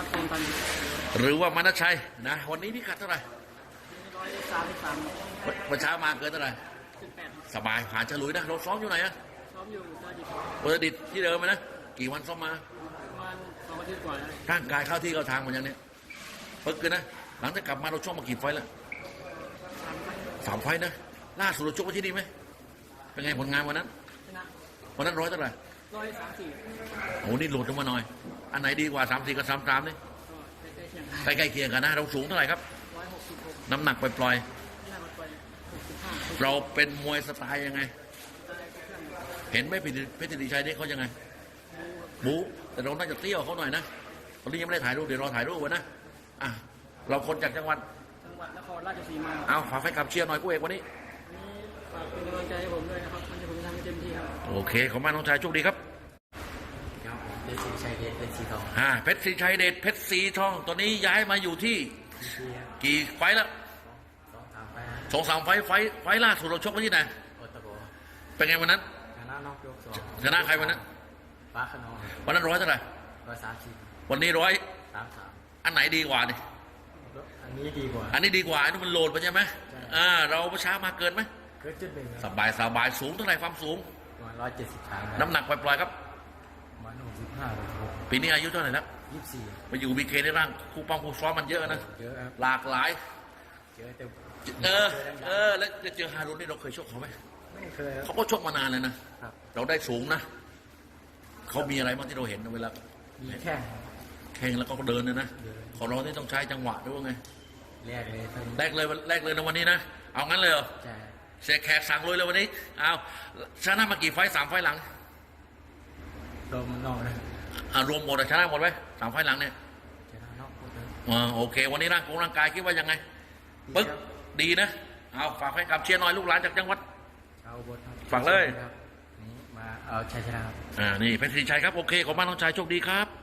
มัดโกงกันหรือว่ามานัชชัยนะวันนี้พี่กัดเท่าไหร่ร้อยสามสิบสามวันเช้ามาเกินเท่าไหร่สิบแปดสบายผ่านฉลุยนะเราซ้อมอยู่ไหนอะซ้อมอยู่ก็ดีเปิดดิดที่เดิมไหมนะกี่วันซ้อมมาประมาณสองอาทิตย์กว่าแล้วร่างกายเข้าที่เข้าทางหมดยังเนี่ยปึ๊กเลยนะหลังจากกลับมาเราชกมากี่ไฟล์แล้วสามครั้งสามไฟล์นะล่าสุดเราชกไว้ที่นี่ไหมเป็นไงผลงานวันนั้นชนะวันนั้นร้อยเท่าไหร่ร้อยสามสี่โอ้นี่หลุดลงมาหน่อย อันไหนดีกว่าสามสี่กับสามสามนี่ก็ใกล้ๆเคียงใกล้ๆเคียงกันนะเราสูงเท่าไหร่ครับร้อยหกสิบหกน้ำหนักปล่อยหน้ามันไปหกสิบห้าๆเราเป็นมวยสไตล์ยังไง เห็นไหมเพชรเพชรติชัยนี่เขายังไงบูแต่เราน่าจะเตี้ยวเขาหน่อยนะตอนนี้ยังไม่ได้ถ่ายรูปเดี๋ยวรอถ่ายรูปไว้นะอะเราคนจากจังหวัดจังหวัดนครราชสีมาเอาฝากแฟนคลับเชียร์หน่อยกู้เอกวันนี้วันนี้ฝากเป็นกำลังใจให้ผมด้วยนะครับวันนี้ผมจะทำให้เต็มที่ครับโอเคขอบคุณมากน้องชายโชคดีครับ ครับผมเดชิชัยเดชเป็นสีทองอ่าเพชรศรีชัยเดชเพชรสีทอง ตอนนี้ย้ายมาอยู่ที่เชียร์กี่ไฟล์แล้วสองสามไปฮะสองสามไฟล์ไฟล์ไฟล์ล่าสุดเราชกไว้ที่ไหนโอตะโบเป็นไงวันนั้นชนะนอกยกสองชนะใครวันนั้นฟ้าขนองวันนั้นร้อยเท่าไหร่ร้อยสามสิบวันนี้ร้อยสามสามอันไหนดีกว่านี่อันนี้ดีกว่า อันนี้ดีกว่าอันนี้นมันโหลดไปใช่ไหมใช่อ่าเราประช้ามาเกินไหมเกิดจุดหนึ่งสบายสบายสูงเท่าไหร่ความสูงประมาณร้อยเจ็ดสิบครั้งน้ำหนักปล่อยๆครับ ประมาณหกสิบห้าหกหกปีนี้อายุเท่าไหร่แล้วยี่สิบสี่มาอยู่บีเคในร่างคู่ป้องคู่ซ้อมมันเยอะนะเยอะครับหลากหลาย เจอแต่เออ เออ แล้วจะเจอฮารุนนี่เราเคยชกเขาไหมไม่เคยครับเขาก็ชกมานานเลยนะครับเราได้สูงนะเขามีอะไรบ้างที่เราเห็นเวลามีแค่งแข่งแล้วก็เดินเลยนะเดินของเราที่ต้องใช้จังหวะด้วยไงแรกเลยทั้งแรกเลยแรกเลยในวันนี้นะเอางั้นเลยเหรอใช่เสียแขกสั่งเลยเลยวันนี้เอาชนะมากี่ไฟต์สามไฟต์หลัง โดนมันนอกนะอ่ารวมหมดอะชนะหมดไหมสามไฟต์หลังเนี่ยชนะนอกหมดเลยอ่าโอเค วันนี้ร่างกงร่างกายคิดว่ายังไงปึ๊กดีนะเอาฝากให้กับเชียร์หน่อยลูกหลานจากจังหวัด เอาบทครับฝากเลย ครับนี่มาเอาชัยชนะครับอ่านี่เพชรศรีชัยครับโอเคขอบคุณมากน้องชายโชคดีครับ